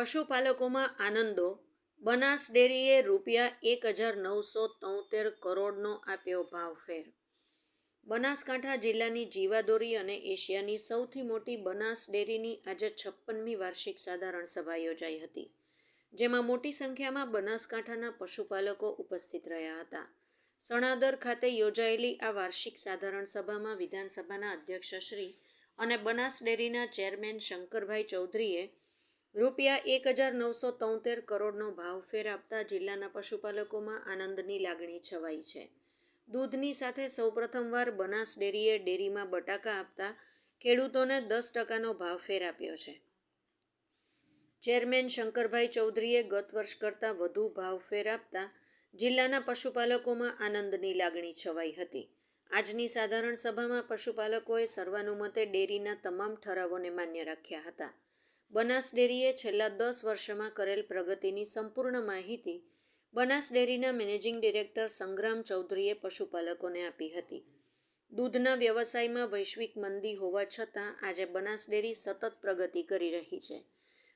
પશુપાલકોમાં આનંદો. બનાસ ડેરીએ રૂપિયા એક હજાર નવસો તોતેર કરોડનો આપ્યો ભાવફેર બનાસકાંઠા જિલ્લાની જીવાદોરી અને એશિયાની સૌથી મોટી બનાસ ડેરીની આજે છપ્પનમી વાર્ષિક સાધારણ સભા યોજાઈ હતી, જેમાં મોટી સંખ્યામાં બનાસકાંઠાના પશુપાલકો ઉપસ્થિત રહ્યા હતા. સણાદર ખાતે યોજાયેલી આ વાર્ષિક સાધારણ સભામાં વિધાનસભાના અધ્યક્ષશ્રી અને બનાસ ડેરીના ચેરમેન શંકરભાઈ ચૌધરીએ રૂપિયા એક હજાર નવસો તોતેર કરોડનો ભાવફેર આપતા જિલ્લાના પશુપાલકોમાં આનંદની લાગણી છવાઈ છે. દૂધની સાથે સૌપ્રથમવાર બનાસ ડેરીએ ડેરીમાં બટાકા આપતા ખેડૂતોને દસ ટકાનો ભાવફેર આપ્યો છે. ચેરમેન શંકરભાઈ ચૌધરીએ ગત વર્ષ કરતાં વધુ ભાવફેર આપતા જિલ્લાના પશુપાલકોમાં આનંદની લાગણી છવાઈ હતી. આજની સાધારણ સભામાં પશુપાલકોએ સર્વાનુમતે ડેરીના તમામ ઠરાવોને માન્ય રાખ્યા હતા. બનાસ ડેરીએ છેલ્લા દસ વર્ષમાં કરેલ પ્રગતિની સંપૂર્ણ માહિતી બનાસ ડેરીના મેનેજિંગ ડિરેક્ટર સંગ્રામ ચૌધરીએ પશુપાલકોને આપી હતી. દૂધના વ્યવસાયમાં વૈશ્વિક મંદી હોવા છતાં આજે બનાસ ડેરી સતત પ્રગતિ કરી રહી છે.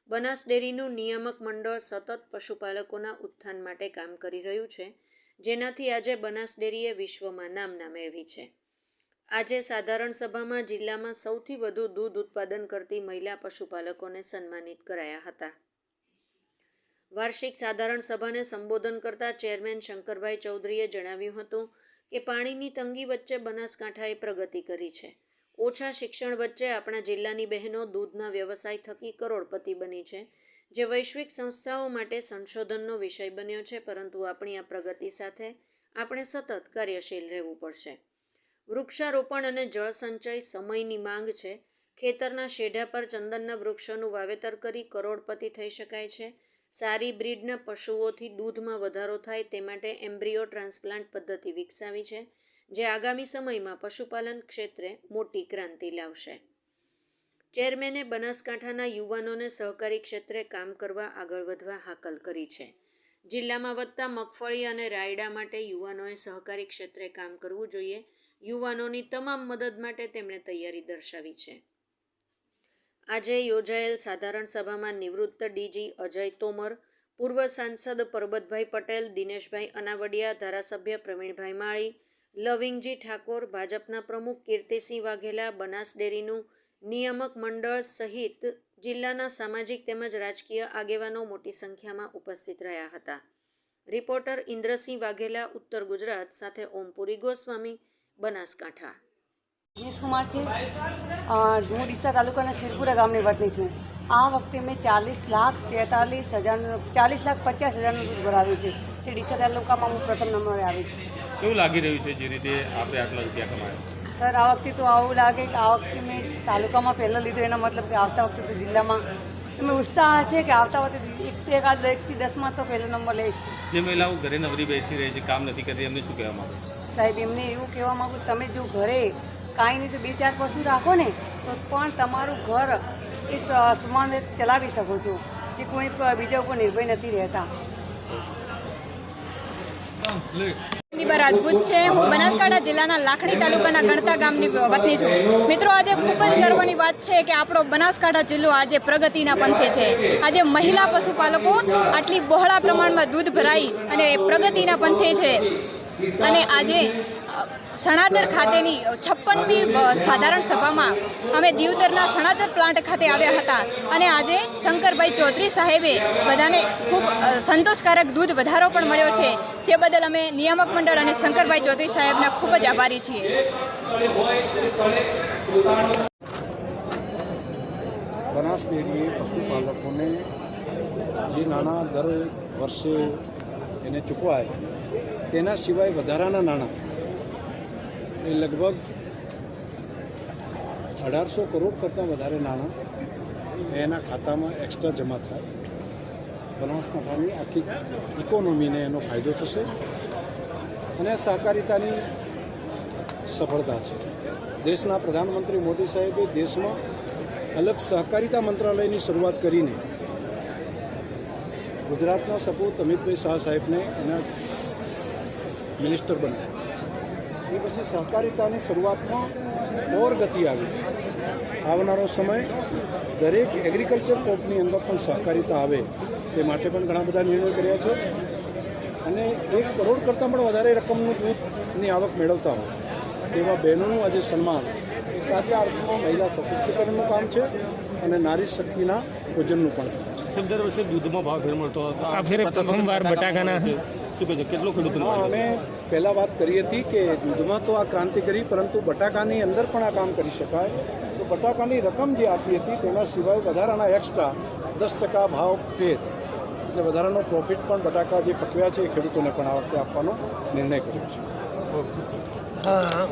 બનાસ ડેરીનું નિયામક મંડળ સતત પશુપાલકોના ઉત્થાન માટે કામ કરી રહ્યું છે, જેનાથી આજે બનાસ ડેરીએ વિશ્વમાં નામના મેળવી છે. આજે સાધારણ સભામાં જિલ્લામાં સૌથી વધુ દૂધ ઉત્પાદન કરતી મહિલા પશુપાલકોને સન્માનિત કરાયા હતા. વાર્ષિક સાધારણ સભાને સંબોધન કરતા ચેરમેન શંકરભાઈ ચૌધરીએ જણાવ્યું હતું કે પાણીની તંગી વચ્ચે બનાસકાંઠાએ પ્રગતિ કરી છે. ઓછા શિક્ષણ વચ્ચે આપણા જિલ્લાની બહેનો દૂધના વ્યવસાય થકી કરોડપતિ બની છે, જે વૈશ્વિક સંસ્થાઓ માટે સંશોધનનો વિષય બન્યો છે, પરંતુ આપણી આ પ્રગતિ સાથે આપણે સતત કાર્યશીલ રહેવું પડશે. વૃક્ષારોપણ અને જળસંચય સમયની માંગ છે. ખેતરના શેઢા પર ચંદનના વૃક્ષોનું વાવેતર કરી કરોડપતિ થઈ શકાય છે. સારી બ્રીડના પશુઓથી દૂધમાં વધારો થાય તે માટે એમ્બ્રિયો ટ્રાન્સપ્લાન્ટ પદ્ધતિ વિકસાવી છે, જે આગામી સમયમાં પશુપાલન ક્ષેત્રે મોટી ક્રાંતિ લાવશે. ચેરમેને બનાસકાંઠાના યુવાનોને સહકારી ક્ષેત્રે કામ કરવા આગળ વધવા હાકલ કરી છે. જિલ્લામાં વધતા મગફળી અને રાયડા માટે યુવાનોએ સહકારી ક્ષેત્રે કામ કરવું જોઈએ. યુવાનોની તમામ મદદ માટે તેમણે તૈયારી દર્શાવી છે. આજે યોજાયેલ સાધારણ સભામાં નિવૃત્ત ડીજી અજય તોમર, પૂર્વ સાંસદ પરબતભાઈ પટેલ, દિનેશભાઈ અનાવડિયા, ધારાસભ્ય પ્રવીણભાઈ માળી, લવિંગજી ઠાકોર, ભાજપના પ્રમુખ કીર્તિસિંહ વાઘેલા, બનાસ ડેરીનું નિયામક મંડળ સહિત જિલ્લાના સામાજિક તેમજ રાજકીય આગેવાનો મોટી સંખ્યામાં ઉપસ્થિત રહ્યા હતા. રિપોર્ટર ઇન્દ્રસિંહ વાઘેલા, ઉત્તર ગુજરાત, સાથે ઓમપુરી ગોસ્વામી બનાસકાંઠા. કુમાર છે? હું ડીસા તાલુકાના શિરપુરા ગામની વતની છું. આ વખતે મેં ચાલીસ લાખ તેતાલીસ હજારનું ચાલીસ લાખ પચાસ હજારનું દૂધ ભરાવ્યું છે. તે ડીસા તાલુકામાં હું પ્રથમ નંબરે આવી છું. કેવું લાગી રહ્યું છે જે રીતે આપણે આટલા રૂપિયા કમાયા? સર આ વખતે તો આવું લાગે કે આ વખતે મેં તાલુકામાં પહેલો લીધો. એનો મતલબ કે આવતા વખતે તો જિલ્લામાં એમાં ઉત્સાહ છે કે આવતા વખતે એકાદ એકથી દસમાં તો પહેલો નંબર લઈશ જે મહિલાઓ ઘરે નવરી બેસી રહી છે કામ નથી કરતી એમને શું કહેવા માંગો? સાહેબ એમને એવું કહેવા માગું તમે જો ઘરે કાંઈ નહીં તો બે ચાર પશુ રાખો ને તો પણ તમારું ઘર એ સ- સમાન ચલાવી શકો છો જે કોઈ બીજા ઉપર નિર્ભય નથી રહેતા. નિબા રાજપૂત છે. હું બનાસકાંઠા જિલ્લાના લાખણી તાલુકાના ગણતા ગામની વતની છું. મિત્રો, આજે ખૂબ જ ગર્વની વાત છે કે આપણો બનાસકાંઠા જિલ્લો આજે પ્રગતિના પંથે છે. આજે મહિલા પશુપાલકો આટલી બહોળા પ્રમાણમાં દૂધ ભરાઈ અને પ્રગતિના પંથે છે. અને આજે સણાદર ખાતેની છપ્પનમી સાધારણ સભામાં અમે દીવદરના સણાદર પ્લાન્ટ ખાતે આવ્યા હતા. અને આજે શંકરભાઈ ચૌધરી સાહેબે બધાને ખૂબ સંતોષકારક દૂધ વધારો પણ મળ્યો છે. જે બદલ અમે નિયામક મંડળ અને શંકરભાઈ ચૌધરી સાહેબના ખૂબ જ આભારી છીએ. બનાસ ડેરીએ પશુપાલકોને જે નાણાં દર વર્ષે એને ચૂકવાય તેના સિવાય વધારાના નાણાં. એ લગભગ અઢારસો કરોડ કરતાં વધારે નાણાં એના ખાતામાં એક્સ્ટ્રા જમા થાય. બનાસકાંઠાની આખી ઇકોનોમીને એનો ફાયદો થશે અને સહકારિતાની સફળતા છે. દેશના પ્રધાનમંત્રી મોદી સાહેબે દેશમાં અલગ સહકારિતા મંત્રાલયની શરૂઆત કરીને ગુજરાતના સપૂત અમિતભાઈ શાહ સાહેબને એના મિનિસ્ટર બન્યા. એ પછી સહકારિતાની શરૂઆતમાં ઓર ગતિ આવી. આવનારો સમય દરેક એગ્રીકલ્ચર કોપની અંદર પણ સહકારિતા આવે તે માટે પણ ઘણા બધા નિર્ણયો કર્યા છે. અને એક કરોડ કરતાં પણ વધારે રકમનું દૂધની આવક મેળવતા હોય તેવા બહેનોનું આજે સન્માન એ સાચા અર્થમાં મહિલા સશક્તિકરણનું કામ છે અને નારી શક્તિના પૂજનનું પણ. છે. દર વર્ષે દૂધમાં ભાવ ફેર મળતો હતો. આ ફેરે પ્રથમવાર બટાકાના. શું કહે છે? કેટલો ખેડૂતોનો અમે પહેલાં વાત કરી હતી કે દૂધમાં તો આ ક્રાંતિ કરી પરંતુ બટાકાની અંદર પણ આ કામ કરી શકાય. તો બટાકાની રકમ જે આપી હતી તેના સિવાય વધારાના એક્સ્ટ્રા દસ ટકા ભાવ ફેર એટલે વધારાનો પ્રોફિટ પણ બટાકા જે પકવ્યા છે એ ખેડૂતોને પણ આ વખતે આપવાનો નિર્ણય કર્યો છે. હા.